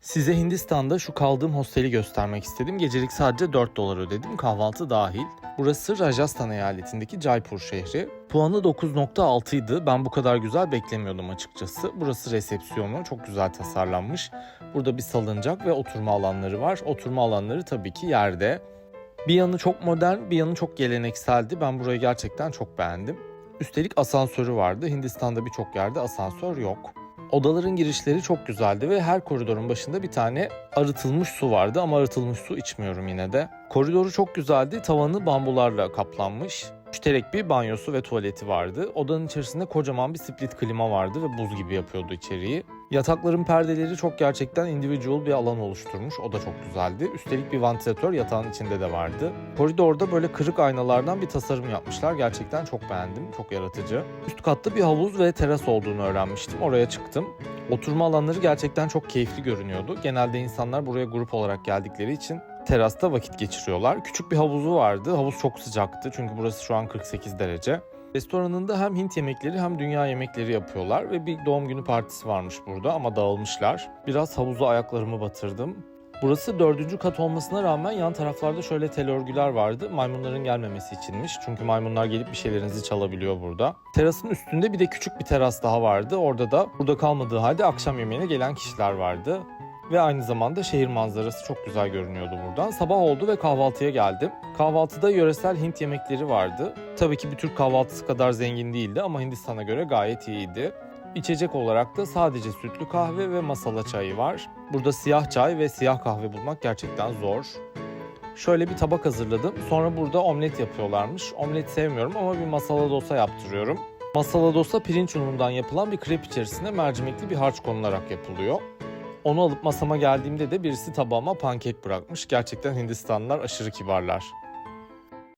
Size Hindistan'da şu kaldığım hosteli göstermek istedim. Gecelik sadece 4 dolar ödedim, kahvaltı dahil. Burası Rajasthan eyaletindeki Jaipur şehri. Puanı 9.6 idi. Ben bu kadar güzel beklemiyordum açıkçası. Burası resepsiyonu, çok güzel tasarlanmış. Burada bir salıncak ve oturma alanları var. Oturma alanları tabii ki yerde. Bir yanı çok modern, bir yanı çok gelenekseldi. Ben burayı gerçekten çok beğendim. Üstelik asansörü vardı. Hindistan'da birçok yerde asansör yok. Odaların girişleri çok güzeldi ve her koridorun başında bir tane arıtılmış su vardı ama arıtılmış su içmiyorum yine de. Koridoru çok güzeldi. Tavanı bambularla kaplanmış. Müşterek bir banyosu ve tuvaleti vardı. Odanın içerisinde kocaman bir split klima vardı ve buz gibi yapıyordu içeriği. Yatakların perdeleri çok gerçekten individual bir alan oluşturmuş. O da çok güzeldi. Üstelik bir vantilatör yatağın içinde de vardı. Koridorda böyle kırık aynalardan bir tasarım yapmışlar. Gerçekten çok beğendim. Çok yaratıcı. Üst katta bir havuz ve teras olduğunu öğrenmiştim. Oraya çıktım. Oturma alanları gerçekten çok keyifli görünüyordu. Genelde insanlar buraya grup olarak geldikleri için terasta vakit geçiriyorlar. Küçük bir havuzu vardı. Havuz çok sıcaktı çünkü burası şu an 48 derece. Restoranında hem Hint yemekleri hem dünya yemekleri yapıyorlar ve bir doğum günü partisi varmış burada ama dağılmışlar. Biraz havuza ayaklarımı batırdım. Burası dördüncü kat olmasına rağmen yan taraflarda şöyle tel örgüler vardı. Maymunların gelmemesi içinmiş. Çünkü maymunlar gelip bir şeylerinizi çalabiliyor burada. Terasın üstünde bir de küçük bir teras daha vardı. Orada da burada kalmadığı halde akşam yemeğine gelen kişiler vardı. Ve aynı zamanda şehir manzarası çok güzel görünüyordu buradan. Sabah oldu ve kahvaltıya geldim. Kahvaltıda yöresel Hint yemekleri vardı. Tabii ki bir Türk kahvaltısı kadar zengin değildi ama Hindistan'a göre gayet iyiydi. İçecek olarak da sadece sütlü kahve ve masala çayı var. Burada siyah çay ve siyah kahve bulmak gerçekten zor. Şöyle bir tabak hazırladım. Sonra burada omlet yapıyorlarmış. Omlet sevmiyorum ama bir masala dosa yaptırıyorum. Masala dosa pirinç unundan yapılan bir krep içerisine mercimekli bir harç konularak yapılıyor. Onu alıp masama geldiğimde de birisi tabağıma pankek bırakmış. Gerçekten Hindistanlılar aşırı kibarlar.